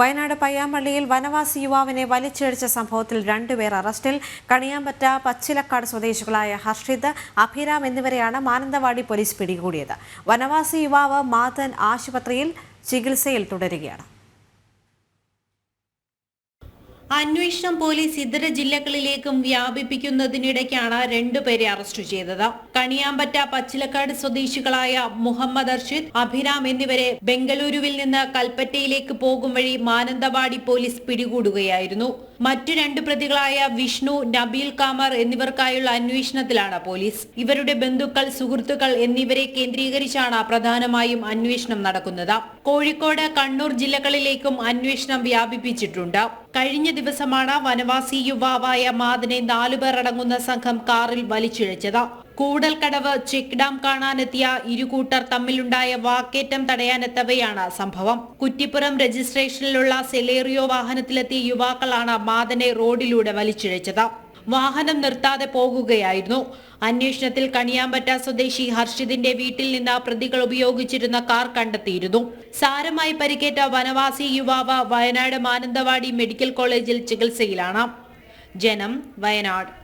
വയനാട് പയ്യാമ്പള്ളിയിൽ വനവാസി യുവാവിനെ വലിച്ചിഴച്ച സംഭവത്തിൽ രണ്ടുപേർ അറസ്റ്റിൽ. കണിയാമ്പറ്റ പച്ചിലക്കാട് സ്വദേശികളായ ഹർഷിത് അഭിരാം എന്നിവരെയാണ് മാനന്തവാടി പോലീസ് പിടികൂടിയത്. വനവാസി യുവാവ് മാതൻ ആശുപത്രിയിൽ ചികിത്സയിൽ തുടരുകയാണ്. അന്വേഷണം പോലീസ് ഇതര ജില്ലകളിലേക്കും വ്യാപിപ്പിക്കുന്നതിനിടയ്ക്കാണ് രണ്ടുപേരെ അറസ്റ്റ് ചെയ്തത്. കണിയാമ്പറ്റ പച്ചിലക്കാട് സ്വദേശികളായ മുഹമ്മദ് അർഷിദ് അഭിരാം എന്നിവരെ ബംഗളൂരുവിൽ നിന്ന് കൽപ്പറ്റയിലേക്ക് പോകും വഴി മാനന്തവാടി പോലീസ് പിടികൂടുകയായിരുന്നു. മറ്റു രണ്ട് പ്രതികളായ വിഷ്ണു നബീൽ കാമർ എന്നിവർക്കായുള്ള അന്വേഷണത്തിലാണ് പോലീസ്. ഇവരുടെ ബന്ധുക്കൾ സുഹൃത്തുക്കൾ എന്നിവരെ കേന്ദ്രീകരിച്ചാണ് പ്രധാനമായും അന്വേഷണം നടക്കുന്നത്. കോഴിക്കോട് കണ്ണൂർ ജില്ലകളിലേക്കും അന്വേഷണം വ്യാപിപ്പിച്ചിട്ടുണ്ട്. കഴിഞ്ഞ ദിവസമാണ് വനവാസി യുവാവായ മാതിനെ നാലുപേർ അടങ്ങുന്ന സംഘം കാറിൽ വലിച്ചിഴച്ചത്. കൂടൽക്കടവ് ചെക്ക് ഡാം കാണാനെത്തിയ ഇരുകൂട്ടർ തമ്മിലുണ്ടായ വാക്കേറ്റം തടയാനെത്തവെയാണ് സംഭവം. കുറ്റിപ്പുറം രജിസ്ട്രേഷനിലുള്ള സെലേറിയോ വാഹനത്തിലെത്തിയ യുവാക്കളാണ് മാതനെ റോഡിലൂടെ വലിച്ചിഴച്ചത്. വാഹനം നിർത്താതെ പോകുകയായിരുന്നു. അന്വേഷണത്തിൽ കണിയാമ്പറ്റ സ്വദേശി ഹർഷിതിന്റെ വീട്ടിൽ നിന്ന് പ്രതികൾ ഉപയോഗിച്ചിരുന്ന കാർ കണ്ടെത്തിയിരുന്നു. സാരമായി പരിക്കേറ്റ വനവാസി യുവാവ് വയനാട് മാനന്തവാടി മെഡിക്കൽ കോളേജിൽ ചികിത്സയിലാണ്. ജനം വയനാട്.